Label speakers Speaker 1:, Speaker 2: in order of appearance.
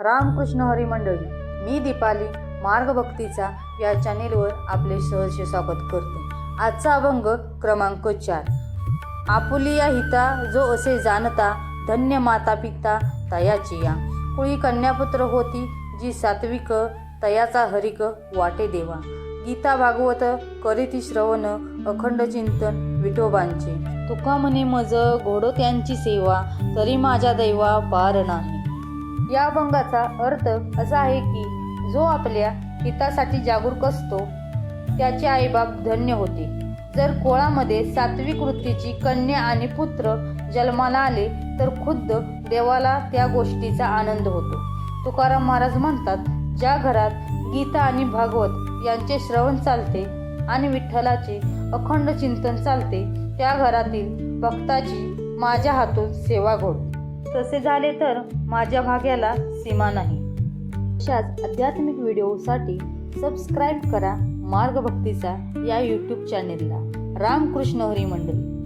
Speaker 1: रामकृष्ण हरी मंडळी मी दीपाली मार्गभक्तीचा या चॅनेलवर आपले सहर्ष स्वागत करते. आजचा अभंग क्रमांक चार. आपुलिया हिता जो असे जाणता धन्य माता पिता तयाची या. कुळी कन्यापुत्र होती जी सात्विक तयाचा हरिक वाटे देवा. गीता भागवत करीती श्रवण अखंड चिंतन विठोबांचे. तुका म्हणे मज घोडो त्यांची सेवा तरी माझ्या दैवा पार नाही. या अभंगाचा अर्थ असा आहे की जो आपल्या हितासाठी जागरूक असतो त्याचे आईबाप धन्य होते. जर कोळामध्ये सात्विक वृत्तीची कन्या आणि पुत्र जन्माला आले तर खुद्द देवाला त्या गोष्टीचा आनंद होतो. तुकाराम महाराज म्हणतात ज्या घरात गीता आणि भागवत यांचे श्रवण चालते आणि विठ्ठलाचे अखंड चिंतन चालते त्या घरातील भक्ताची माझ्या हातून सेवा घोड. तसे झाले तर माझ्या भाग्याला सीमा नाही. अशाच आध्यात्मिक व्हिडिओसाठी सबस्क्राईब करा मार्गभक्तीचा या यूट्यूब चॅनेलला रामकृष्ण हरी मंडळी.